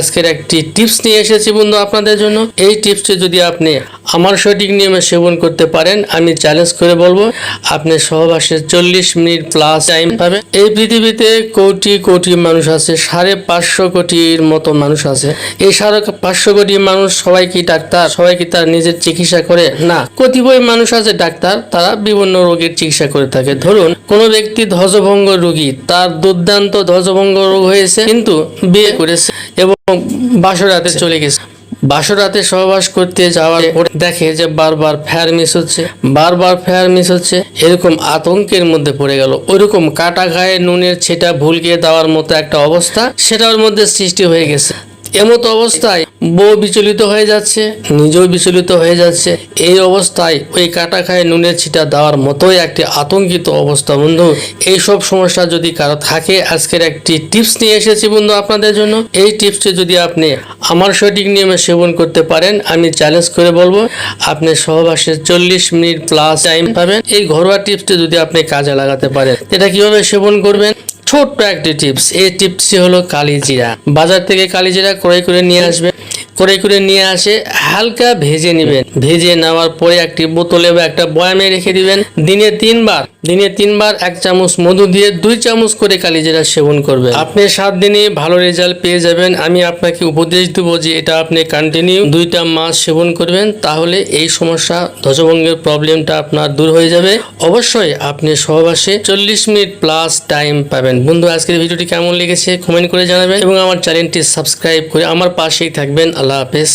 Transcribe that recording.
আজকের একটি টিপস নিয়ে এসেছি বন্ধু আপনাদের জন্য। এই টিপসটি যদি আপনি আমার সঠিক নিয়মে সেবন করতে পারেন, আমি চ্যালেঞ্জ করে বলব, আপনি সহবাসে চল্লিশ মিনিট প্লাস টাইম পাবেন। এই পৃথিবীতে কোটি কোটি মানুষ আছে, সাড়ে পাঁচশো কোটির মতো মানুষ আছে। এই সাড়ে পাঁচশো কোটি মানুষ সবাই কি ডাক্তার? সবাই কি তার নিজের চিকিৎসা করে? না। কতিপয় মানুষ আছে ডাক্তার, তারা বিভিন্ন রোগের চিকিৎসা করে থাকে। ধরুন, কোনো ব্যক্তি ধ্বজভঙ্গ রোগী, তার দুর্দান্ত ধ্বজভঙ্গ রোগ হয়েছে, কিন্তু বিয়ে করেছে এবং বাসরাতে চলে গেছে। বাসরাতে সহবাস করতে যাওয়ার পরে দেখে যে বারবার ফেয়ার মিস হচ্ছে বারবার ফেয়ার মিস হচ্ছে এরকম আতঙ্কের মধ্যে পড়ে গেল। ওইরকম কাটা গায়ে নুনের ছেটা ভুলকে দেওয়ার মতো একটা অবস্থা সেটার মধ্যে সৃষ্টি হয়ে গেছে। এমতো অবস্থায় বউ বিচলিত হয়ে যাচ্ছে, নিজেও বিচলিত হয়ে যাচ্ছে। এই অবস্থায় ওই কাটা খায় নুনের ছিটা দেওয়ার মতোই একটি আতঙ্কিত অবস্থা। বন্ধু এই সব সমস্যা যদি কারও থাকে, আজকের একটি টিপস নিয়ে এসেছি বন্ধু আপনাদের জন্য। এই টিপসটি যদি আপনি আমার সঠিক নিয়মে সেবন করতে পারেন, আমি চ্যালেঞ্জ করে বলব, আপনি সহবাসে চল্লিশ মিনিট প্লাস টাইম পাবেন। এই ঘরোয়া টিপসটি যদি আপনি কাজে লাগাতে পারেন, এটা কীভাবে সেবন করবেন? ছোট্ট একটি টিপস। এই টিপসটি হলো কালিজিরা। বাজার থেকে কালিজিরা ক্রয় করে নিয়ে আসবে। ক্রয় করে নিয়ে আসে হালকা ভেজে নেবেন। ভেজে নেওয়ার পরে একটি বোতলে বা একটা বয়ামে রেখে দিবেন। দিনে তিনবার দিনে তিনবার এক চামচ মধু দিয়ে দুই চামচ করে কালিজিরা সেবন করবেন। আপনি সাত দিনে ভালো রেজাল্ট পেয়ে যাবেন। আমি আপনাকে উপদেশ দেবো যে এটা আপনি কন্টিনিউ দুইটা মাস সেবন করবেন, তাহলে এই সমস্যা, ধ্বজভঙ্গের প্রবলেমটা আপনার দূর হয়ে যাবে। অবশ্যই আপনি সহবাসে চল্লিশ মিনিট প্লাস টাইম পাবেন। বন্ধু, আজকের ভিডিওটি কেমন লেগেছে? কমেন্ট করে জানাবেন এবং আমার চ্যানেলটি সাবস্ক্রাইব করে আমার পাশেই থাকবেন। আল্লাহ হাফেজ।